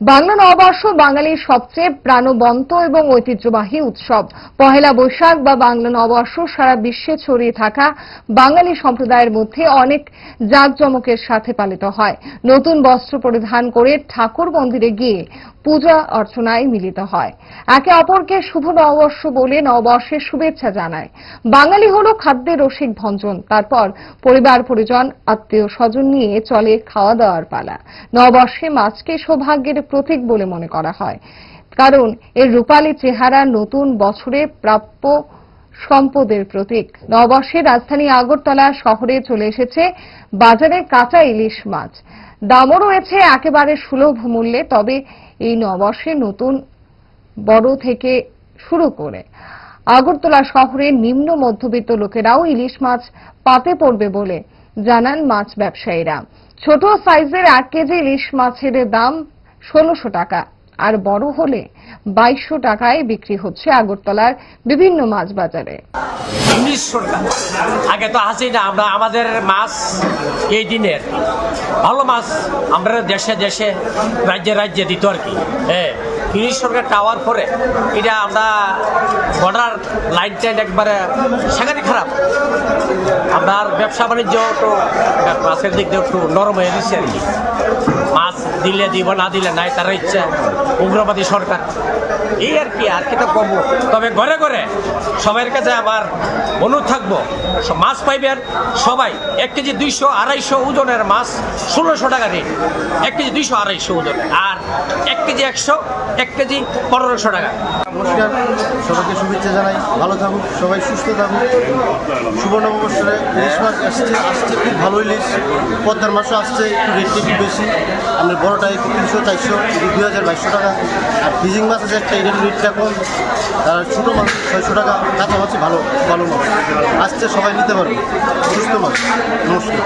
বাংলা নববর্ষ বাঙালির সবচেয়ে প্রাণবন্ত এবং ঐতিহ্যবাহী উৎসব। পহেলা বৈশাখ বা বাংলা নববর্ষ সারা বিশ্বে ছড়িয়ে থাকা বাঙালি সম্প্রদায়ের মধ্যে অনেক জাঁকজমকের সাথে পালিত হয়। নতুন বস্ত্র পরিধান করে ঠাকুর মন্দিরে গিয়ে পূজা অর্চনায় মিলিত হয়। একে অপরকে শুভ নববর্ষ বলে নববর্ষের শুভেচ্ছা জানায়। বাঙালি হলো খাদ্যের রসিক ভঞ্জন। তারপর পরিবার, পরিজন, আত্মীয়, স্বজন নিয়ে চলে খাওয়া দাওয়ার পালা। নববর্ষে মাছকে সৌভাগ্যের প্রতীক বলে মনে করা হয়। কারণ এর রূপালী চেহারা নতুন বছরে প্রাপ্য সম্পদের প্রতীক। নববর্ষে রাজধানী আগরতলা শহরে চলে এসেছে বাজারে কাঁচা ইলিশ মাছ। দামও রয়েছে একেবারে সুলভ মূল্যে, তবে এই নববর্ষে নতুন বড় থেকে শুরু করে। আগরতলা শহরের নিম্ন মধ্যবিত্ত লোকেরাও ইলিশ মাছ পাতে পড়বে বলে জানান মাছ ব্যবসায়ীরা। ছোট সাইজের এক কেজি ইলিশ মাছের দাম ষোলোশো টাকা, আর বড় হলে বাইশশো টাকায় বিক্রি হচ্ছে আগরতলার বিভিন্ন মাছ বাজারে। আগে তো আসি না, আমরা আমাদের মাছ এই দিনের। ভালো মাছ আমরা দেশে দেশে রাজ্যে রাজ্যে দিত আর কি। হ্যাঁ। ইংলিশ সরকার টাওয়ার পরে এটা আমরা বর্ডার লাইট টাইট একবারে সেখানে খারাপ। আপনার ব্যবসা বাণিজ্য একটু মাছের দিক দিয়ে একটু নরম হয়ে দিচ্ছে আর কি। মাছ দিলে দিব, না দিলে নাই, তার ইচ্ছা, উগ্রবাদী সরকার। এই আর কি আর কি তো কমবো তবে ঘরে ঘরে সবাইয়ের কাছে আবার অনুরোধ থাকব মাছ পাইবেন সবাই, এক কেজি দুইশো আড়াইশো ওজনের মাছ ষোলোশো টাকা রেট। এক কেজি দুইশো আড়াইশো ওজনের, আর এক কেজি একশো, এক কেজি পনেরোশো টাকা। নমস্কার, সবাইকে শুভেচ্ছা জানাই। ভালো থাকুক সবাই সুস্থ থাকুক শুভ মাছ আসছে আসছে, খুব ভালো ইলিশ পদ্মার মাছও আসছে, একটু রেটটা একটু বেশি। আমরা বড়টা একটু তিনশো, চারশো দুই হাজার বাইশশো টাকা। আর ফিজিং মাছ আছে একটা, এটার রেটটা কম আর ছোটো মাছ ছয়শো টাকা কাঁচা মাছ ভালো ভালো মাছ আসছে, সবাই নিতে পারবে। সুস্থ মাছ নমস্কার।